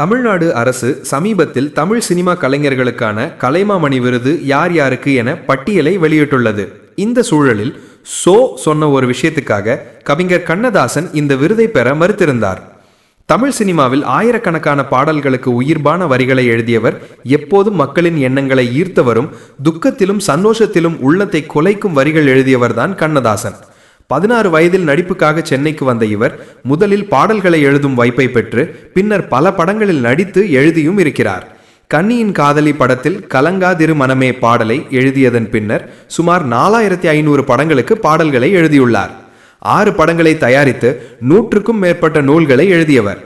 தமிழ்நாடு அரசு சமீபத்தில் தமிழ் சினிமா கலைஞர்களுக்கான கலைமாமணி விருது யார் யாருக்கு என பட்டியலை வெளியிட்டுள்ளது. இந்த சூழலில் சோ சொன்ன ஒரு விஷயத்துக்காக கவிஞர் கண்ணதாசன் இந்த விருதை பெற மறுத்திருந்தார். தமிழ் சினிமாவில் ஆயிரக்கணக்கான பாடல்களுக்கு உயிர்ப்பான வரிகளை எழுதியவர் எப்போதும் மக்களின் எண்ணங்களை ஈர்த்தவரும் துக்கத்திலும் சந்தோஷத்திலும் உள்ளத்தை குலைக்கும் வரிகள் எழுதியவர்தான் கண்ணதாசன். பதினாறு வயதில் நடிப்புக்காக சென்னைக்கு வந்த இவர் முதலில் பாடல்களை எழுதும் வாய்ப்பை பெற்று பின்னர் பல படங்களில் நடித்து எழுதியும் இருக்கிறார். கன்னியின் காதலி படத்தில் கலங்காதிரு மனமே பாடலை எழுதியதன் பின்னர் சுமார் நாலாயிரத்தி ஐநூறு படங்களுக்கு பாடல்களை எழுதியுள்ளார். ஆறு படங்களை தயாரித்து நூற்றுக்கும் மேற்பட்ட நூல்களை எழுதியவர்.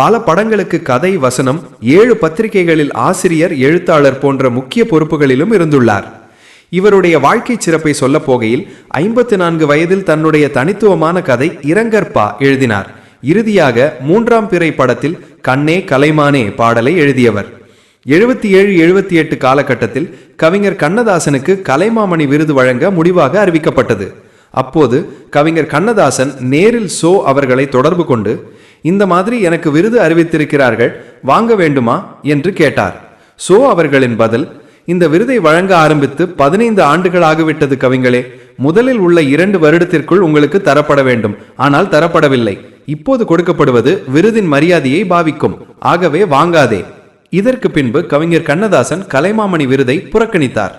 பல படங்களுக்கு கதை வசனம் ஏழு பத்திரிகைகளில் ஆசிரியர் எழுத்தாளர் போன்ற முக்கிய பொறுப்புகளிலும் இருந்துள்ளார். இவருடைய வாழ்க்கை சிறப்பை சொல்ல போகையில் ஐம்பத்தி நான்கு வயதில் தன்னுடைய தனித்துவமான கதை இரங்கற்பா எழுதினார். இறுதியாக மூன்றாம் பிறை படத்தில் கண்ணே கலைமானே பாடலை எழுதியவர். எழுபத்தி ஏழு எழுபத்தி எட்டு காலகட்டத்தில் கவிஞர் கண்ணதாசனுக்கு கலைமாமணி விருது வழங்க முடிவாக அறிவிக்கப்பட்டது. அப்போது கவிஞர் கண்ணதாசன் நேரில் சோ அவர்களை தொடர்பு கொண்டு இந்த மாதிரி எனக்கு விருது அறிவித்திருக்கிறார்கள் வாங்க வேண்டுமா? என்று கேட்டார். சோ அவர்களின் பதில் இந்த விருதை வழங்க ஆரம்பித்து பதினைந்து ஆண்டுகள் ஆகிவிட்டது கவிங்களே. முதலில் உள்ள இரண்டு வருடத்திற்குள் உங்களுக்கு தரப்பட வேண்டும். ஆனால் தரப்படவில்லை. இப்போது கொடுக்கப்படுவது விருதின் மரியாதையை பாவிக்கும். ஆகவே வாங்காதே. இதற்கு பின்பு கவிஞர் கண்ணதாசன் கலைமாமணி விருதை புறக்கணித்தார்.